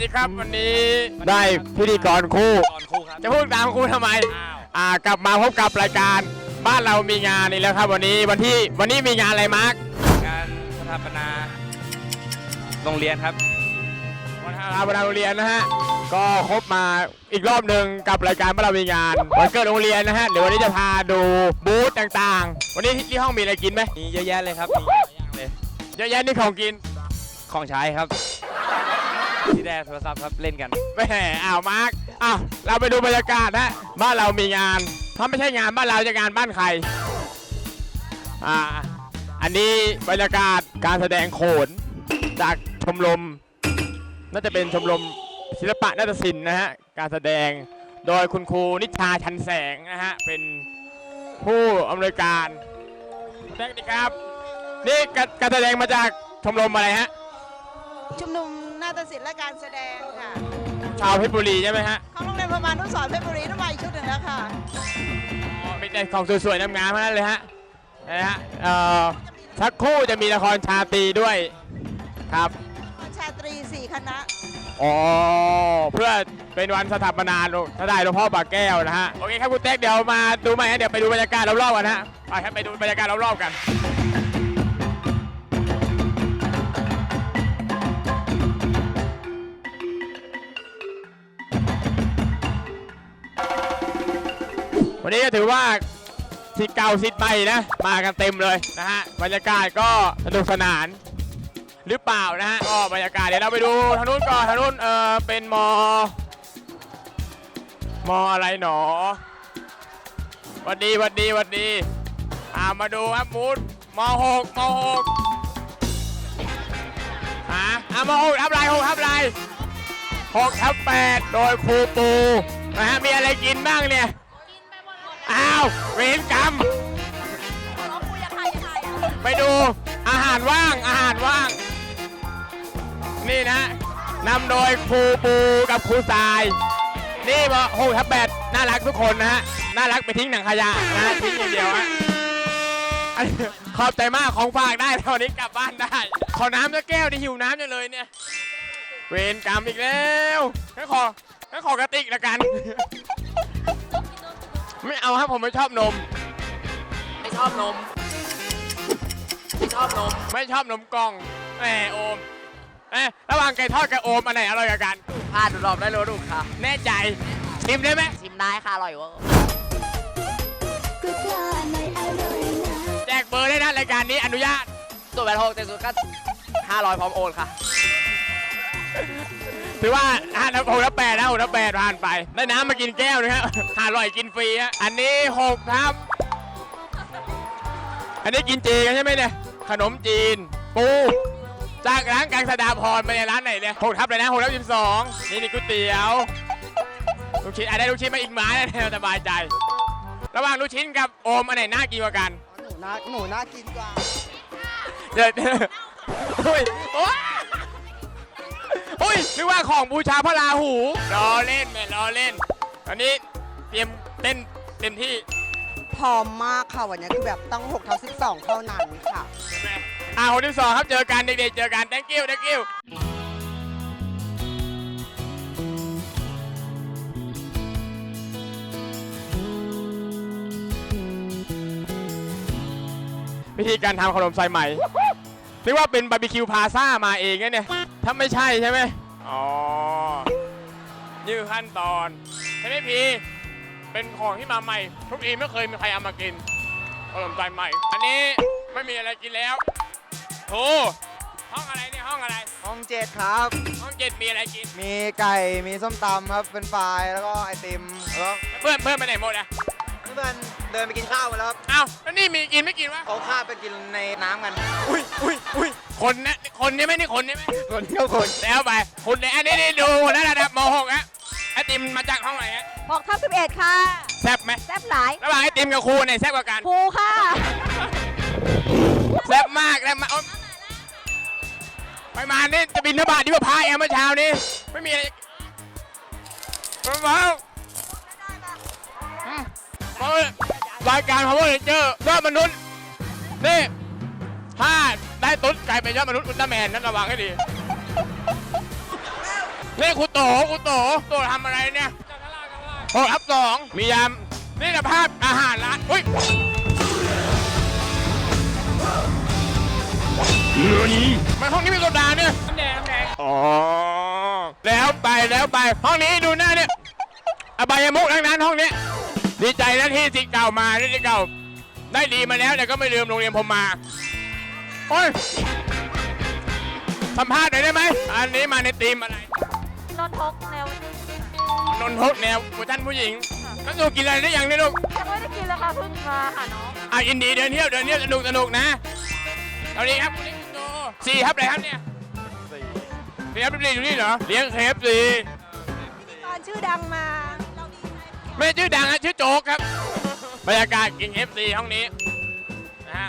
สวัสดีครับวันนี้ได้พิธีกรคู่ตอนคู่ครับจะพูดตามคู่ทำไม อ้าวอ่ากลับมาพบกับรายการ บ้านเรามีงานนี่แล้วครับ วันนี้วันที่วันนี้มีงานอะไรมาร์คการสถาปนาโรงเรียนครับ วันสถาปนาโรงเรียนนะฮะก็ครบมาอีกรอบหนึ่งกับรายการบ้านเรามีงานวันเกิดโรงเรียนนะฮะเดี๋ยววันนี้จะพาดูบูธต่างๆ วันนี้ที่ห้องมีอะไรกินไหมมีเยอะแยะเลยครับมีเยอะแยะเลยเยอะแยะนี่ของกินของใช้ครับ ที่ได้โทรศัพท์ครับเล่นกันแหมอ้าวมาร์คอ้าวเราไปดูบรรยากาศนะบ้านเรามีงานถ้าไม่ใช่งานบ้านเราจะงานบ้านใครอ่าอันนี้บรรยากาศการแสดงโขนจากชมรมน่าจะเป็นชมรมศิลปะนาฏศิลป์นะฮะการแสดงโดยคุณครูนิชาชันแสงนะฮะเป็นผู้อำนวยการสวัสดีครับ นี่การการแสดงมาจากชมรมอะไรฮะ ชุมนุม นาฏศิลป์และการแสดงค่ะ ชาวเพชรบุรีใช่ไหมฮะของโรงเรียนประมาณนุสรณ์เพชรบุรีต้องมาอีกชุดหนึ่งแล้วค่ะ อ๋อมีแต่ของสวยๆงามๆทั้งนั้นเลยฮะนะฮะเอ่อสักครู่จะมีละครชาตรีด้วยครับ ชาตรีสี่คณะ อ๋อเพื่อเป็นวันสถาปนาหลวงพระได้หลวงพ่อปากแก้วนะฮะ โอเคครับคุณเต็กเดี๋ยวมาดูใหม่ฮะเดี๋ยวไปดูบรรยากาศรอบๆกันฮะ ไปครับไปดูบรรยากาศรอบๆกัน วันนี้ก็ถือว่าสิทธิ์เก่าสิทธิ์ใหม่นะ มากันเต็มเลยนะฮะบรรยากาศก็สนุกสนาน หรือเปล่านะฮะก็บรรยากาศเดี๋ยวเราไปดูทางนู้นก่อนทางนู้นเออเป็นมอ มออะไรหนอวัดดีวัดดีวัดดีอามาดูครับมูดมหกมหกฮะอามหกทับไรหกทับไรหกทับแปดโดยครูปูนะฮะมีอะไรกินบ้างเนี่ย อ้าวเวรกรรมไปดู อาหารว่าง อาหารว่าง นี่นะนำโดยครูปูกับครูทราย นี่บอโหทับแบดน่ารักทุกคนนะฮะ น่ารักไปทิ้งหนังขยะนะฮะทิ้งอย่างเดียวฮะอันนี้ขอบใจมากของฝากได้ต่วันนี้กลับบ้านได้ ขอน้ำสักแก้วดิหิวน้ำจังเลยเนี่ย เวรกรรมอีกแล้วงั้นของั้นขอกระติกละกัน ไม่เอาครับผมไม่ชอบนม ไม่ชอบนม ไม่ชอบนม ไม่ชอบนมกล่องแหมโอมเอ๊ะระหว่างไก่ทอดกับโอมอันไหนอร่อยกว่ากันพลาดรอบได้รู้ดูค่ะ แน่ใจชิมได้ไหมชิมได้ค่ะ อร่อยเวอร์ก็แค่ไม่อร่อยนะแจกเบอร์ได้นะรายการนี้อนุญาตส่วนแบตหกแต่ส่วนก็ห้าร้อยพร้อมโอนค่ะ ถือว่าห้าน้ำหกน้ำแปดนะหกน้ำแปดผ่านไป ได้น้ำมากินแก้วนึงครับหาอร่อยกินฟรีฮะอันนี้หกครับ อันนี้กินจีกันใช่ไหมเนี่ย ขนมจีน ปู จากร้านกลางสดาพรไปในร้านไหนเนี่ยหกทับเลยนะหกทับสิบสองนี่นี่ก๋วยเตี๋ยวลูกชิ้นอะได้ลูกชิ้นมาอีกไม้แล้วเนี่ยสบายใจ ระหว่างลูกชิ้นกับโอมอันไหนน่ากินกว่ากันหนูน่าหนูน่ากินกว่าเดี๋ยวโอ้ยโอ้ย โอ้ยนึกว่าของบูชาพระราหูรอเล่นแม่รอเล่น ตอนนี้เตรียมเต้นเต็มที่พร้อมมากค่ะวันนี้คือแบบต้อง6ทับ12 เท่านั้นค่ะ ใช่ไหมอ่าคนที่สองครับเจอกันเด็กๆเจอกัน thank you thank you วิธีการทำขนมสายไหมนึกว่าเป็นบาร์บีคิวพาซ่ามาเองนะเนี่ย ถ้าไม่ใช่ใช่ไหมอ๋อ นี่คือขั้นตอนใช่ไหมพีเป็นของที่มาใหม่ ทุกทีไม่เคยมีใครเอามากินขนมสายใหม่ อันนี้ไม่มีอะไรกินแล้วโอ้ห้องอะไรเนี่ยห้องอะไร ห้องเจ็ดครับ ห้องเจ็ดมีอะไรกิน มีไก่ มีส้มตำครับ เป็นไฟรายแล้วก็ไอติม แล้วเพื่อนเพื่อนไปไหนหมดอะเพื่อนเดินไปกินข้าวมาแล้วครับอ้าวแล้วนี่มีกินไม่กินวะเขาข้ามไปกินในน้ำกัน อุ้ยอุ้ยอุ้ย คนนะคนนี่ไหมนี่คนนี่ไหมคนเที่ยวคนแล้วไปคุณเนี่ยอันนี้นี่ดูนะระดับม .6 อะไอติมมาจากห้องไหนฮะ6ทับ11ค่ะ แซ่บไหมแซ่บหลายระหว่างไอติมกับครูเนี่ยแซ่บกว่ากันครูค่ะแซ่บมากแล้วมาเอาไปมานี่จะบินทบาทที่ว่าพายเอเมื่อเช้านี้ไม่มีอะไรมาอืมมารายการพาวเวอร์เรนเจอร์ยอดมนุษย์นี่ ถ้าได้ตุ๊ดกลายเป็นยอดมนุษย์อุลตร้าแมนนั่นระวังให้ดีนี่ครูโตครูโตโตทำอะไรเนี่ยโอ้รับสองมียามนี่นะภาพอาหารร้านเฮ้ยมันห้องนี้มีโซดาเนี่ยน้ำแดงน้ำแดงอ๋อแล้วไปแล้วไปห้องนี้ดูหน้าเนี่ยอบายมุกทั้งนั้นห้องนี้ดีใจนะที่สิทธิ์เก่ามาที่สิทธิ์เก่าได้ดีมาแล้วแต่ก็ไม่ลืมโรงเรียนผมมา โอ้ยสัมภาษณ์หน่อยได้ไหม อันนี้มาในทีมอะไรนนทกแนวนนทกแนวผู้ท่านผู้หญิงก็ดูกินอะไรได้ยังเนี่ยลูก ยังไม่ได้กินเลยค่ะเพิ่งมาหาน้องอะอินดีเดินเที่ยวเดินเที่ยวสนุกสนุกนะตอนนี้ครับคุณเล็กคุณโตสี่ครับอะไรครับเนี่ยสี่ครับสี่อยู่นี่เหรอ เลี้ยงเคฟสี่ตอนชื่อดังมาไม่ชื่อดังนะชื่อโจ๊กครับ บรรยากาศกินเคฟซีห้องนี้นะฮะ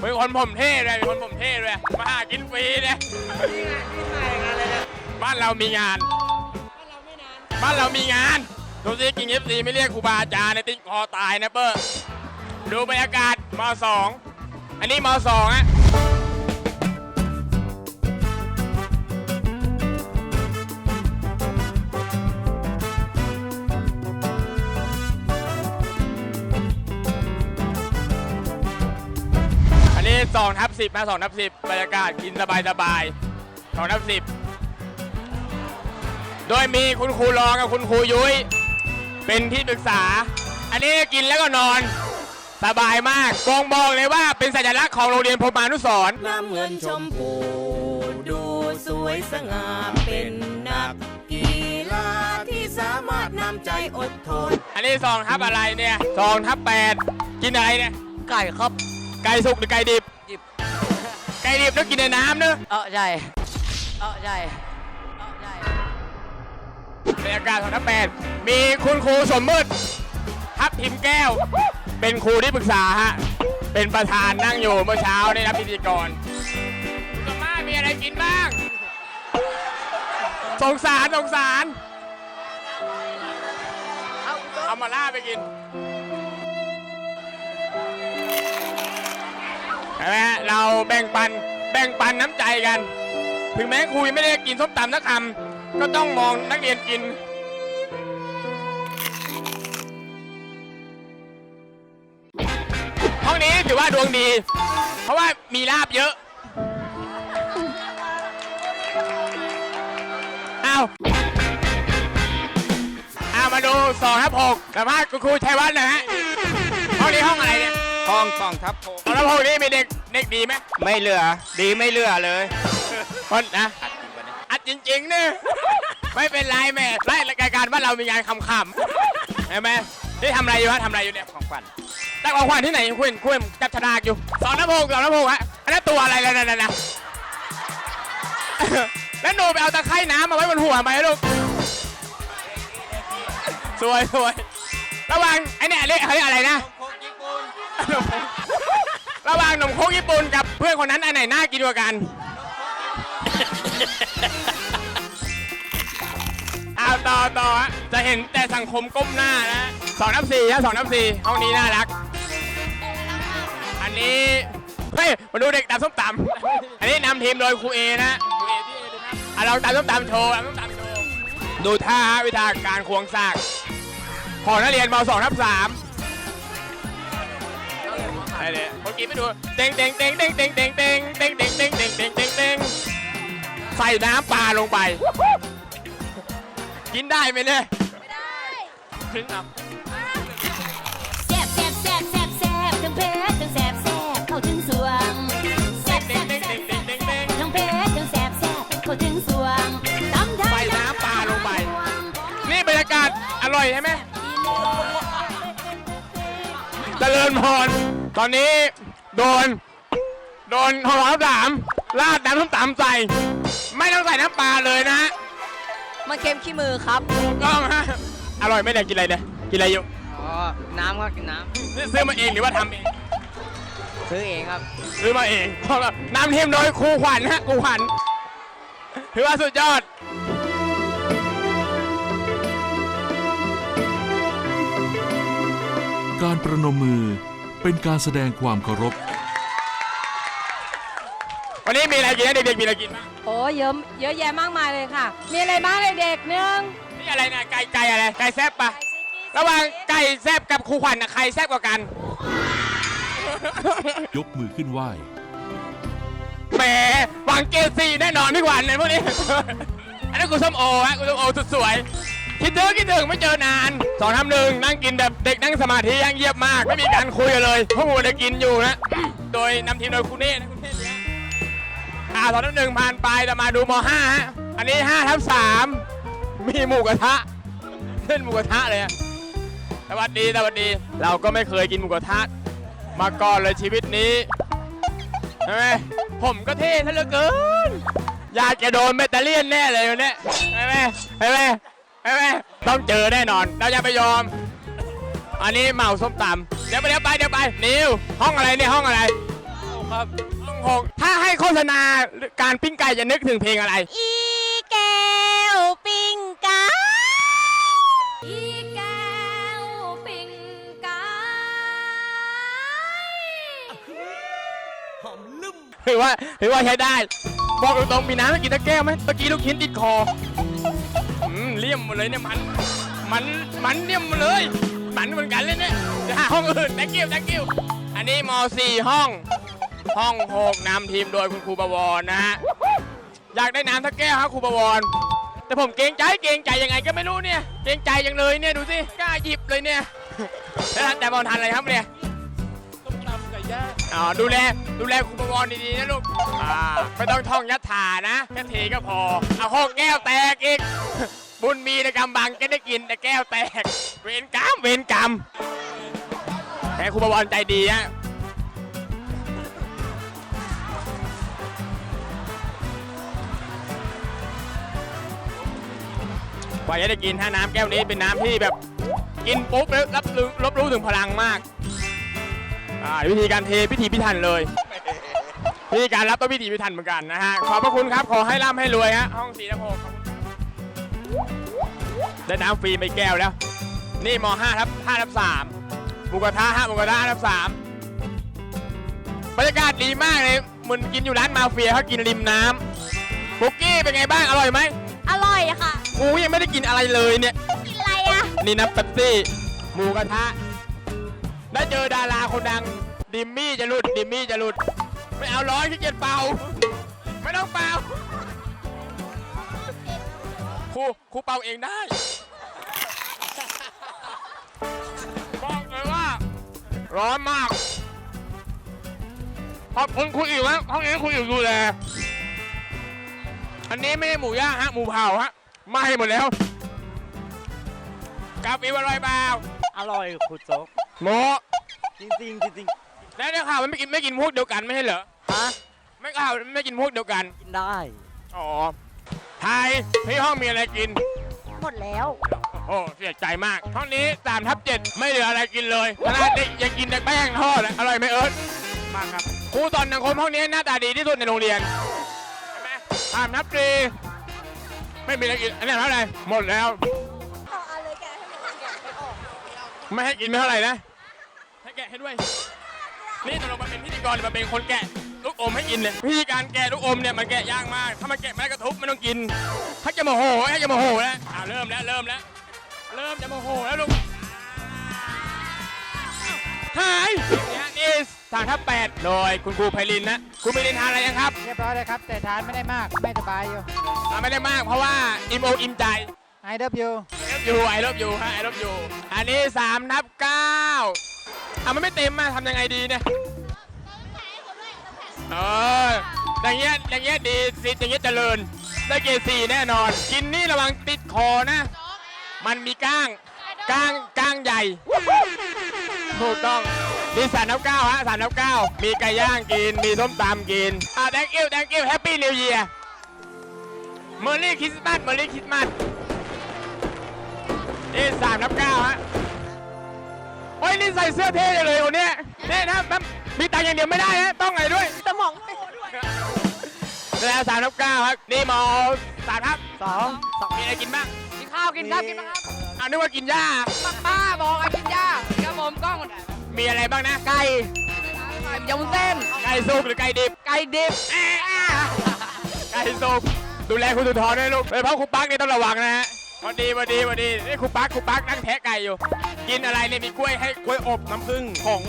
เป็นคนผมเท่เลยเป็นคนผมเท่เลยมาหากินฟรีเนี่ยบ้านเรามีงานบ้านเรามีงานดูสิกินเอฟซีไม่เรียกครูบาอาจารย์ในยติดคอตายนะเปอร์ดูบรรยากาศมสองอันนี้มสองอะ อันนี้สองทับสิบมาสองทับสิบบรรยากาศกินสบายสบายสองทับสิบโดยมีคุณครูรองกับคุณครูยุ้ยเป็นที่ปรึกษา อันนี้กินแล้วก็นอน สบายมากกองบอกเลยว่าเป็นสัญลักษณ์ของโรงเรียนพรหมานุสรณ์น้ำเงินชมพูดูสวยสง่าเป็นนักกีฬาที่สามารถนำใจอดทน อันนี้ซองทับอะไรเนี่ยซองทับแปดกินอะไรเนี่ย ไก่ครับ ไก่สุกหรือไก่ดิบ ดิบ ไก่ดิบต้องกินในน้ำเนอะเออใช่ เออใช่ เออใช่บรรยากาศของทับแปดมีคุณครูสมมืดทับทิมแก้ว เป็นครูที่ปรึกษาฮะ เป็นประธานนั่งอยู่เมื่อเช้านี่รับพิธีกรคุณสมมามีอะไรกินบ้าง สงสารสงสาร เอามาล่าไปกิน เห็นไหมฮะเราแบ่งปันแบ่งปันน้ำใจกัน ถึงแม้ครูยังไม่ได้กินส้มตำสักคำก็ต้องมองนักเรียนกิน ห้องนี้ถือว่าดวงดี เพราะว่ามีลาบเยอะอ้าวอ้าวมาดูสองทับหกสัมภาษณ์คุณครูชัยวัฒน์หนะฮะห้องนี้ห้องอะไรเนี่ย ห้องสองทับหกสองทับหกนี่มีเด็ก เด็กดีไหมไม่เหลือ ดีไม่เหลือเลยคนนะอัดจริงๆเนี่ยไม่เป็นไรแม่ไล่รายการว่าเรามีงานคำๆเห็นไหมนี่ทำอะไรอยู่ฮะทำอะไรอยู่เนี่ยของขวัญตั้งของขวัญที่ไหนคุณคุณจับฉลากอยู่สองน้ำพงสองน้ำพงฮะอันนั้นตัวอะไรแล้วนั่นนะแล้วหนูไปเอาตะไคร่น้ำมาไว้บนหัวไหมลูกสวยสวยระหวังไอ้เนี่ยเรียกเขาเรียกอะไรนะ ระหว่างหนมโคกญี่ปุ่นกับเพื่อนคนนั้นอันไหนน่ากินกว่ากันเอาต่อต่อฮะจะเห็นแต่สังคมก้มหน้านะสองนับสี่ฮะสองนับสี่ห้องนี้น่ารัก อันนี้ เฮ้ย มาดูเด็กตำส้มตำอันนี้นำทีมโดยครูเอนะครูเอที่เอดูครับอะเราตำส้มตำโชว์ตำส้มตำโชว์ ดูท่าฮะวิธีการควงซาก ของนักเรียนมสองทับสาม ไปเลยเมื่อกี้ไม่ดูเต็งเต็งเต็งเต็งเต็งเต็งเต็งเต็งเต็งเต็งเต็งเต็งเต็งเต็งใส่น้ำปลาลงไป กินได้ไหมเนี่ยไม่ได้ถึงอะแซ่บแซ่บแซ่บแซ่บแซ่บทั้งเผ็ดทั้งแซ่บแซ่บเข้าถึงสวงแซ่บเต็แซ่งบเต็งแซ่เต็บงเต็งเต็งเต็งทั้งเผ็ดทั้งแซ่บแซ่บเข้าถึงสวงตำไทใส่ยน้ำปลาลงไป นี่บรรยากาศอร่อยใช่ไหมเจริญพร ตอนนี้โดน โดนหอสามราดน้ำส้มตำใส่ ไม่ต้องใส่น้ำปลาเลยนะฮะมันเค็มขี้มือครับ ถูกต้องฮะอร่อยไหมเนี่ยกินอะไรเนี่ยกินอะไรอยู่อ๋อ น้ำครับกินน้นี่ซื้อมาเองหรือว่าทำเองำซื้อเองครับ ซื้อมาเองเพราะว่าน้ำเทียมโดยครูขวัญฮะครูขวัญถือว่าสุดยอด การประนมมือ เป็นการแสดงความเคารพ วันนี้มีอะไรกินนะเด็กๆมีอะไรกินบ้างโอ้เยอะเยอะแยะมากมายเลยค่ะ มีอะไรบ้างเด็กๆหนึ่งนี่อะไรนะไก่ไก่อะไรไก่แซบปะระหว่างไก่แซบกับครูขวัญนะใครแซบกว่ากันยกมือขึ้นไหว้แหมหวังเกรดสี่แน่นอนพี่ขวัญเนี่ยพวกนี้ อันนั้นกูส้มโอฮะกูส้มโอสุดสวย คิดถึงคิดถึงไม่เจอนานสองทำหนึ่งนั่งกินแบบเด็กนั่งสมาธิยังเยียบมาก ไม่มีการคุยกันเลยพวกกูได้กินอยู่นะ โดยนำทีมโดยคุณเน่นะคุณเน่เนี่ยอ่าสองทำหนึ่งผ่านไปแต่มาดูมห้าฮะอันนี้ห้าทับสามมีหมูกระทะเล่นหมูกระทะเลยสวัสดีสวัสดี เราก็ไม่เคยกินหมูกระทะมาก่อนเลยชีวิตนี้ใช่ไหมผมก็เท่ซะเหลือเกินอยากจะโดนเมตาเลียนแน่เลยวันเนี้ยใช่ไหมใช่ไหม ใช่ไหมต้องเจอแน่นอน เราอย่าไปยอม อันนี้เหมาส้มตำเดี๋ยวไปเดี๋ยวไปเดี๋ยวไปนิวห้องอะไรเนี่ยห้องอะไรครับห้องหกถ้าให้โฆษณาการปิ้งไก่จะนึกถึงเพลงอะไร อีแก้วปิ้งไก่อีแก้วปิ้งไก่ถือว่าถือว่าใช้ได้ บอกตรงๆมีน้ำให้กินตะแก้วไหมเมื่อกี้ลูกชิ้นติดคออืมเลี่ยมหมดเลยเนี่ยมัน มัน มันเลี่ยมหมดเลย มันเหมือนกันเลยเนี่ยเดี๋ยวหาห้องอื่น thank you thank you อันนี้ม .4 ห้อง ห้องหกนำทีมโดยคุณครูบวรนะฮะ อยากได้น้ำสักแก้วครับครูบวร แต่ผมเกรงใจเกรงใจยังไงก็ไม่รู้เนี่ย เกรงใจจังเลยเนี่ยดูสิกล้าหยิบเลยเนี่ยแล้วแต่บอลทันอะไรครับเนี่ยต้มตำไก่ย่างอ๋อดูแลดูแลคุณประวรดีๆนะลูกอ่าไม่ต้องท่องยัดถานะแค่เทก็พอเอาห้องแก้วแตกอีก บุญมีในกำบังจะได้กินแต่แก้วแตก เวรกรรมเวรกรรมแค่คุณประวรใจดีฮะกว่าจะได้กินถ้าน้ำแก้วนี้เป็นน้ำที่แบบกินปุ๊บแล้วรับรู้รับรู้ถึงพลังมาก อ่าวิธีการเทพิธีพิถันเลยวิธีการรับต้องพิธีพิถันเหมือนกันนะฮะ ขอบพระคุณครับ ขอให้ร่ำให้รวยฮะ ห้องสีน้ำโพขอบคุณ ได้น้ำฟรีไปแก้วแล้ว นี่ม5ทับ5ทับ3หมูกระทะฮะหมูกระทะ5ทับ3บรรยากาศดีมากเลยเหมือนกินอยู่ร้านมาเฟียเขากินริมน้ำบุกกี้เป็นไงบ้างอร่อยไหมอร่อยค่ะกูยังไม่ได้กินอะไรเลยเนี่ย กินอะไรอะนี่น้ำเป๊ปซี่หมูกระทะได้เจอดาราคนดังดิมมี่จะหลุดดิมมี่จะหลุดไม่เอาร้อยขี้เกียจเป่า ไม่ต้องเป่าค รูครูเป่าเองได้ บอกเลยว่า ร้อนมาก ขอบคุณครูอิ๋วฮะห้องนี้ครูอิ๋วดูแลอันนี้ไม่ใช่หมูย่างฮะ หมูเผาฮะไหม้หมดแล้วกาแฟอร่อยเปล่าอร่อยครูโจ๊กโมจริงจริงๆจริงแล้วได้ข่าวมันไม่กินไม่กินพวกเดียวกันไม่ใช่เหรอ ๆฮะ ไม่ข่าวมันไม่กินพวกเดียวกัน กินได้ อ๋อ ไทยที่ห้องมีอะไรกิน หมดแล้ว โอ้เสียใจมากห้องนี้สามทับเจ็ดไม่เหลืออะไรกินเลยขนาดเด็กยังกินแต่แป้งทอดเลยอร่อยไหมเอิร์ธมากครับครูตอนสังคมห้องนี้หน้าตาดีที่สุดในโรงเรียนใช่ไหมสามทับสี่ไม่มีอะไรกินอันนี้เท่าไหร่หมดแล้วไม่ให้กินไม่เท่าไหร่นะให้แกะให้ด้วย นี่ตกลงมาเป็นพิธีกรหรือมาเป็นคนแกะ ลูกอมให้กินเนี่ยวิธีการแกะลูกอมเนี่ยมันแกะยากมาก ถ้ามันแกะไม่ได้ก็ทุบไม่ต้องกิน ถ้าจะโมโหให้จะโมโหแล้วอ่าเริ่มแล้วเริ่มแล้วเริ่มจะโมโหแล้วลูกหายนี่ฮะนี่ทางทับแปดโดยคุณครูไพลินนะคุณไพลินทานอะไรยังครับเรียบร้อยเลยครับแต่ทานไม่ได้มากไม่สบายอยู่อ่าไม่ได้มากเพราะว่าอิ่มอกอิ่มใจไอเดิบอยู่ไอรบยูไอรบยูฮะไอรบยูอันนี้สามทับเก้าอะมันไม่เต็มมาทำยังไงดีเนี่ย เอออย่างเงี้ยอย่างเงี้ยดีสิอย่างเงี้ยเจริญ ได้เกรดสี่แน่นอน กินนี่ระวังติดคอนะ มันมีก้าง ก้างก้างใหญ่ ถูกต้องนี่สามนับเก้าฮะสามนับเก้ามีไก่ย่างกิน มีส้มตำกิน อะ thank you thank you happy new year เมอร์รี่คริสต์มาสเมอร์รี่คริสต์มาสนี่สามนับเก้าฮะโอ้ยนี่ใส่เสื้อเท่เลยคนเนี้ยนี่นะแมัน มีตังค์อย่างเดียวไม่ได้ฮะต้องอะไรด้วยสมองโตด้วยแล้วสามนับเก้าครับนี่มอสามทับสองสองมีอะไรกินบ้างกินข้าวกินครับกินครับอ่านึกว่ากินหญ้าป้าบอกให้กินย่าครับผมกล้องมีอะไรบ้างนะไก่คยำวุ้นเส้นไก่สุกหรือไก่ดิบไก่ดิบไก่สุกดูแลคุณสุนทรด้วยลูกโดยเฉพาะครูปักนี่ต้องระวังนะฮะพอดีพอดีพอดีนี่ครูปักครูปักนั่งแทะไก่อยู่ กินอะไรเนี่ยมีกล้วยให้กล้วยอบน้ำผึ้งของ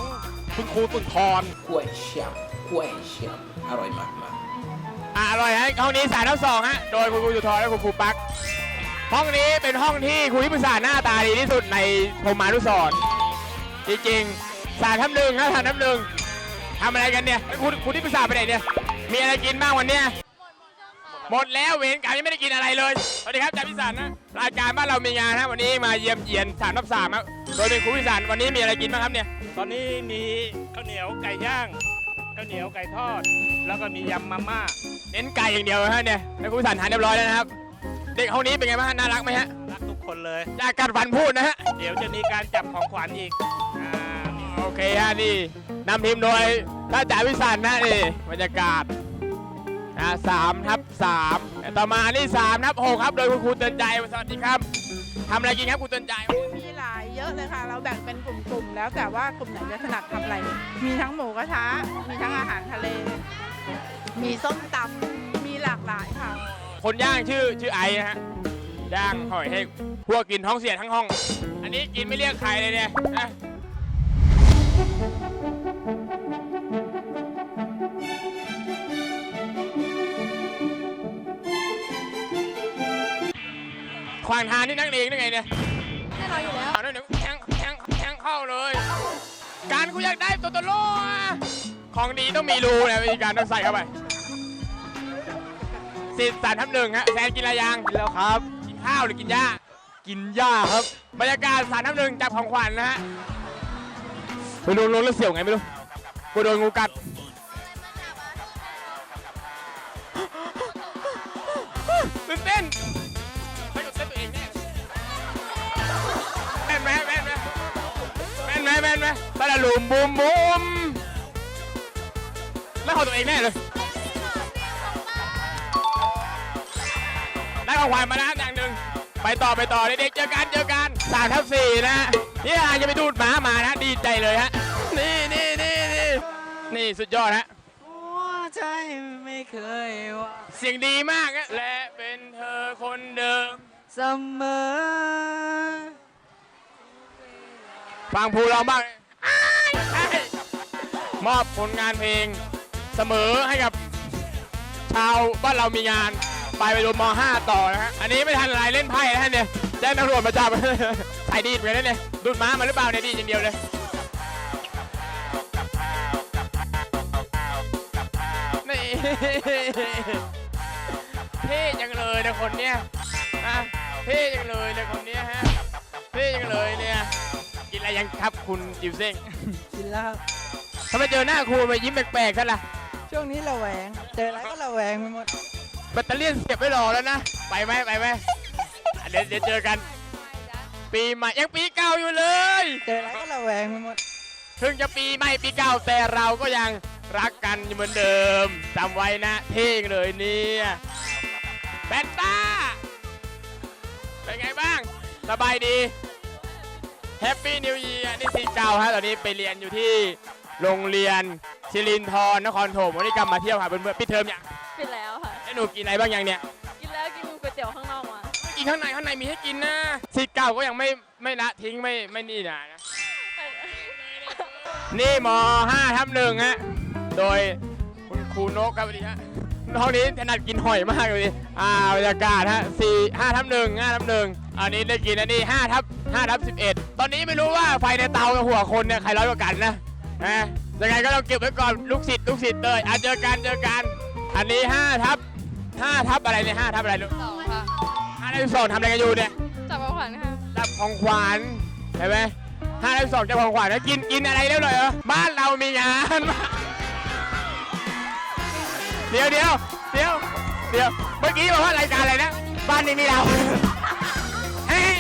คุณครูสุนทรกล้วยเชียมกล้วยเชียมอร่อยมากมากอะอร่อยฮะห้องนี้สายทั้งสองฮะโดยคุณครูสุนทรและคุณครูปัก ห้องนี้เป็นห้องที่ครูที่ปรึกษาหน้าตาดีที่สุดในพรหมานุสรณ์จริงๆสารทับหนึ่งนะสารทับหนึ่งทำอะไรกันเนี่ยแล้วครูครูที่ปรึกษาไปไหนเนี่ยมีอะไรกินบ้างวันเนี้ยหมดแล้วเวรกรรมยังไม่ได้กินอะไรเลยสวัสดีครับจ่าพิสารนะรายการบ้านเรามีงานนะวันนี้มาเยี่ยมเยียนสารทับสามครับโดยเป็นครูพิสารวันนี้มีอะไรกินบ้างครับเนี่ย ตอนนี้มีข้าวเหนียวไก่ย่างข้าวเหนียวไก่ทอด แล้วก็มียำมาม่าเน้นไก่อย่างเดียวนะฮะเนี่ยแล้วครูพิสารทานเรียบร้อยแล้วนะครับ เด็กห้องนี้เป็นไงบ้างฮะน่ารักไหมฮะรักทุกคนเลยอยากกัดฟันพูดนะฮะเดี๋ยวจะมีการจับของขวัญอีกอ่ามีโอเคฮะนี่นำทีมโดยท่านจ่าวิสันนะนี่บรรยากาศอ่าสามทับสามต่อมานี่สามทับหกครับโดยคุณครูเตือนใจสวัสดีครับทำอะไรกินครับครูเตือนใจมีหลายเย อะเลยค่ะ เราแบ่งเป็นกลุ่มๆ แล้วแต่ว่ากลุ่มไหนจะถนัดทำอะไร มีทั้งหมูกระทะ มีทั้งอาหารทะเล มีส้มตำมีหลากหลายค่ะ คนย่างชื่อชื่อไอนะฮะย่างหอยให้พวกกินท้องเสียทั้งห้อง อันนี้กินไม่เรียกใครเลยเนี่ยนะขวางทางนี่นักเลงได้ไงเนี่ย น่นอนอยู่แล้ว เอาหน่อยหนึ่งแทงแทงแทงเข้าเลย การกูอยากได้ตัวตโลอะของดีต้องมีรูนะวิธีการต้องใส่เข้าไปสิบสามทับหนึ่งฮะแซนกินอะไรยังกินแล้วครับ กินข้าวหรือกินหญ้า กินหญ้าครับ บรรยากาศสามทับหนึ่งจับของขวัญนะฮะไปโดนรถแล้วเสี่ยวไงไม่รู้กูโดนงูกัด ไหมแม่นไหมตะละลุมบุมบุมแล้วของตัวเองแน่เลยได้ของขวัญมาแล้วอย่างหนึ่งไปต่อไปต่อเด็กๆเจอกันเจอกันสามทับสี่นะฮะนี่อาจะไปดูดหมามานะดีใจเลยฮะนี่นี่นี่นี่นี่สุดยอดฮะใจไม่เคยว่าเสียงดีมากฮะและเป็นเธอคนเดิมเสมอ ฟังภูเราบ้างมอบผลงานเพลงเสมอให้กับ ชาวบ้านเรามีงาน ไปไปดูม .5 ต่อนะฮะ อันนี้ไม่ทันไรเล่นไพ่นะฮะเนี่ยแจ้งตำรวจมาจับใส่ดีดเหมือนกันนเนี่ยดูดม้ามาหรือเปล่าเนี่ยดีดอย่างเดียวเลยนี่เท่จังเลยนะคนเนี้ยนะเท่จังเลยนะคนเนี้ยฮะเท่จังเลยเนี่ย นอะไรยังครับคุณจิวเซ้งกินแล้วครับ ทำไมเจอหน้าครูมายิ้มแปลกๆกันล่ะช่วงนี้ระแวงเจออะไรก็ระแวงไปหมด แบตเตอรี่เสียบไว้รอแล้วนะ ไปไหมไปไหมอะเดี๋ยวเดี๋ยวเจอกัน ปีใหม่ยังปีเก่าอยู่เลย เจออะไรก็ระแวงไปหมด ถึงจะปีใหม่ปีเก่าแต่เราก็ยังรักกันอยู่เหมือนเดิมจำไว้นะเท่งเลยเนี่ยแบนต้า เป็นไงบ้าง สบายดี แฮปปี้นิว e ี r นี่สีเก่าฮะตอนนี้ไปเรียนอยู่ที่โรงเรียนศิรินทรนครถมวันนี้กลับมาเที่ยวค่ะเพื่อนๆปิดเทอมยังปิดแล้วค่ะไอ้หนูกินอะไรบ้างยังเนี่ยกินแล้วกินก๋วยเตี๋ยวข้างนอกมากินข้างในข้างในมีให้กินนะสิทธิ์เก่าก็ยังไม่ไม่ละทิ้งไม่ไม่นี่นะนะนี่ม 5 ทับหนึ่งฮะโดยคุณครูนกครับสวัสดีฮะห้องนี้ถนัดกินหอยมากเลยอ่าบรรยากาศฮะสี่ห้าทับหนึ่งห้าทับหนึ่งอันนี้ได้กินอันนี้ห้าทับ ห้าทับสิบเอ็ดตอนนี้ไม่รู้ว่าไฟในเตากับหัวคนเนี่ยใครร้อยกว่ากันนะนะยังไงก็ต้องเก็บไว้ก่อนลูกศิษย์ลูกศิษย์เลยอะเจอกันเจอกันอันนี้ห้าทับห้าทับอะไรเนี่ยห้าทับอะไรลูกสองค่ะห้าทับสองทำอะไรกันอยู่เนี่ยจับของขวัญค่ะจับของขวัญเห็นไหมห้าทับสองจับของขวัญแล้วกินกินอะไรเรียบร้อยเหรอบ้านเรามีงานเดี๋ยวเดี๋ยวเดี๋ยวเดี๋ยวเมื่อกี้บอกว่ารายการอะไรนะ บ้านนี้มีเราเฮ้ย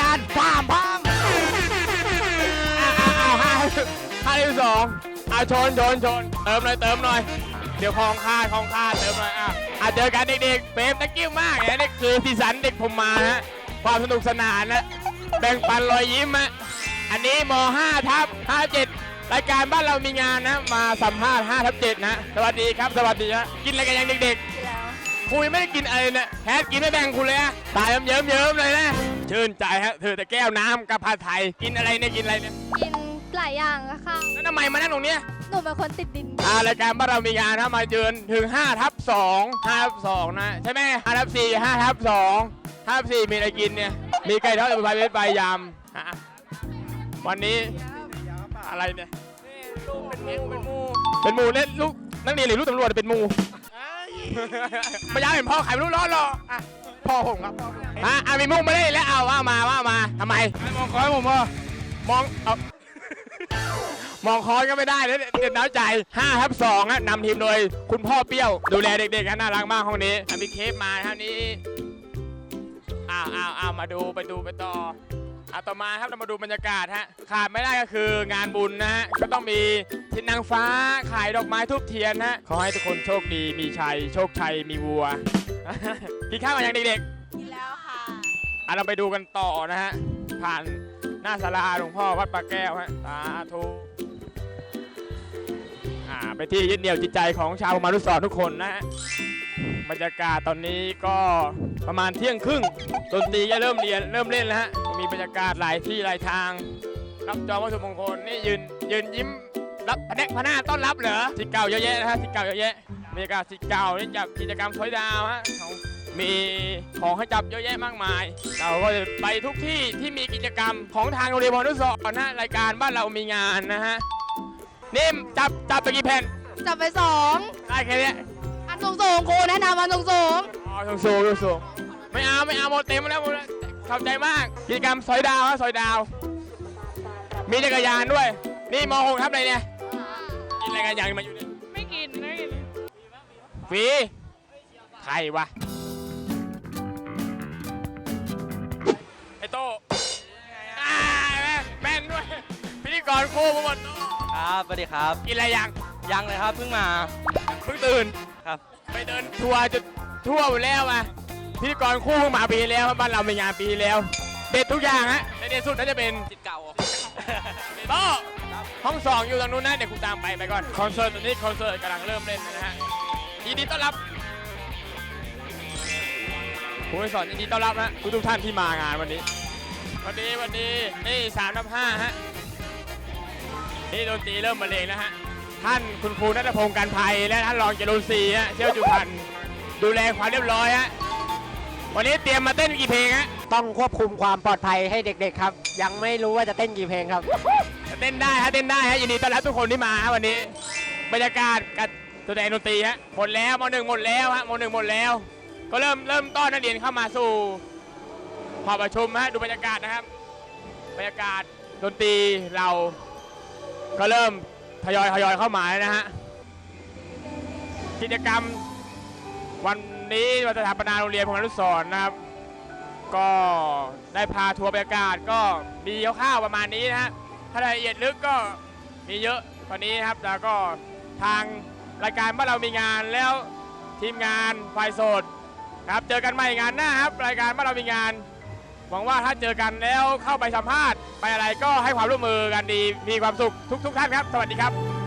งานพามพามอ่าอ่าห้าห้าที่สองอ่าชนชนชนเติมหน่อยเติมหน่อย เดี๋ยวคลองค่าคลองค่าเติมหน่อยอะอะเจอกันเด็กๆเฟรมตะกิ้วมากนะนี่คือสีสันเด็กผมมาฮะความสนุกสนานนะแบ่งปันรอยยิ้มฮะอันนี้ม .5 ทับ57 รายการบ้านเรามีงานนะ มาสัมภาษณ์5ทับ7นะ สวัสดีครับ สวัสดีฮะกินอะไรกันยังเด็กๆ คุยไม่ได้กินอะไรเนี่ยแฮทกินไม่แบ่งคุณเลยอะตายเยิ้มๆเยิ้มๆเลยนะ ชื่นใจฮะเธอแต่แก้วน้ำกับผัดไทย กินอะไรเนี่ยกินอะไรเนี่ย กินหลายอย่างอะค่ะ แล้วทำไมมานั่งตรงเนี้ยหนูเป็นคนติดดิน อ่ารายการบ้านเรามีงานนะมาเยือนถึง5ทับ2 5ทับ2นะ ใช่ไหม5ทับ4 5ทับ2 5ทับ4มีอะไรกินเนี่ย มีไก่ทอดใบเม็ดใบยำอะวันนี้อะไรเนี่ย เป็นหมูเป็นหมูเล่นลูกนักเรียนหรือลูกตำรวจเป็นหมู ไม่อยากเห็นพ่อขายไม่รู้ร้อนหรออะพ่อผมครับอะอะมีมุกมาเล่นแล้วเอาว่ามาว่ามาทำไมมองคอยผมเหรอมองเอามองคอนก็ไม่ได้เลยเด็ดน้าวใจ5ทับ2ฮะนำทีมโดยคุณพ่อเปรี้ยว ดูแลเด็กๆกันน่ารักมากห้องนี้อะมีเคฟมาเท่านี้อ้าวอ้าวอ้าวมาดูไปดูไปต่อ อะต่อมาครับเรามาดูบรรยากาศฮะขาดไม่ได้ก็คืองานบุญนะฮะก็ต้องมีทินนางฟ้าขายดอกไม้ทุบเทียนฮะขอให้ทุกคนโชคดีมีชัยโชคชัยมีวัว กินข้าวกันยังเด็กๆกินแล้วค่ะอะเราไปดูกันต่อนะฮะผ่านหน้าศาลาหลวงพ่อวัดปากแก้วฮะสาธุอ่าไปที่ยึดเหนี่ยวจิตใจของชาวมานุสรทุกคนนะฮะ บรรยากาศตอนนี้ก็ประมาณเที่ยงครึ่งดนตรีจะเริ่มเรียนเริ่มเล่นแล้วฮะ มีบรรยากาศหลายที่หลายทาง รับจองวัตถุมงคลนี่ยืนยืนยิ้มรับพนักพนาต้อนรับเหรอสิทธิ์เก่าเยอะแยะนะฮะสิทธิ์เก่าเยอะแยะบรรยากาศสิทธิ์เก่านี่จับกิจกรรมถอยดาวฮะของมีของให้จับเยอะแยะมากมาย เราก็จะไปทุกที่ที่มีกิจกรรมของทางโรงเรียนพรนุสรณ์นะฮะรายการบ้านเรามีงานนะฮะนิ่มจับจับไปกี่แผ่นจับไปสองได้แค่เนี้ยอันสูงสูงๆครูแนะนำอันสูงสูงอ๋อสูงสูงสูงไม่เอาไม่เอาหมดเต็มแล้วหมดแล้ว ขอบใจมาก กิจกรรมสอยดาวฮะสอยดาว มีจักรยานด้วย นี่มหกทับอะไรเนี่ย กินอะไรกันอย่างมาอยู่เนี่ยไม่กินไม่กินฟรีใครวะ ไอ้โต้อ่าแม่แม่นด้วย พิธีกรคู่มาหมดโต้ครับสวัสดีครับ กินอะไรยังยังเลยครับเพิ่งมา เพิ่งตื่นครับ ไปเดินทัวร์จุดทั่วหมดแล้วอะ พิธีกรคู่เพิ่งมาปีแล้วบ้านเรามีงานปีแล้วเด็ดทุกอย่างฮะแต่เด็ดสุดน่าจะเป็นจิตเก่าโต้ห้องสองอยู่ตรงนู้นนะเดี๋ยวคุณตามไปไปก่อนคอนเสิร์ตตอนนี้คอนเสิร์ตกำลังเริ่มเล่นนะฮะยินดีต้อนรับผู้สอนยินดีต้อนรับนะทุกทุกท่านที่มางานวันนี้วันนี้วันนี้นี่สามนับห้าฮะนี่ดนตรีเริ่มบรรเลงแล้วฮะท่านคุณครูนัทพงศ์การภัยและท่านรองจรุนศรีฮะเที่ยวจุพันดูแลความเรียบร้อยฮะ วันนี้เตรียมมาเต้นกี่เพลงฮะต้องควบคุมความปลอดภัยให้เด็ก ๆ ครับ ยังไม่รู้ว่าจะเต้นกี่เพลงครับ เต้นได้ฮะเต้นได้ฮะยินดีต้อนรับทุกคนที่มาฮะวันนี้ บรรยากาศการแสดงดนตรีฮะหมดแล้วมหนึ่งหมดแล้วฮะมหนึ่งหมดแล้ว ก็เริ่มเริ่มต้อนนักเรียนเข้ามาสู่หอประชุมฮะดูบรรยากาศนะครับ บรรยากาศดนตรีเรา ก็เริ่มทยอยทยอยเข้ามาแล้วนะฮะกิจกรรมวัน นี้วันสถาปนาโรงเรียนพงศ์นุสรนะครับ ก็ได้พาทัวร์บรรยากาศก็มีคร่าวๆประมาณนี้นะฮะถ้ารายละเอียดลึกก็มีเยอะกว่านี้ครับ แล้วก็ทางรายการบ้านเรามีงานแล้วทีมงานฝ่ายโสดครับเจอกันใหม่งานหน้าครับ รายการบ้านเรามีงาน หวังว่าถ้าเจอกันแล้วเข้าไปสัมภาษณ์ ไปอะไรก็ให้ความร่วมมือกันดีมีความสุขทุก ๆ ท่านครับ สวัสดีครับ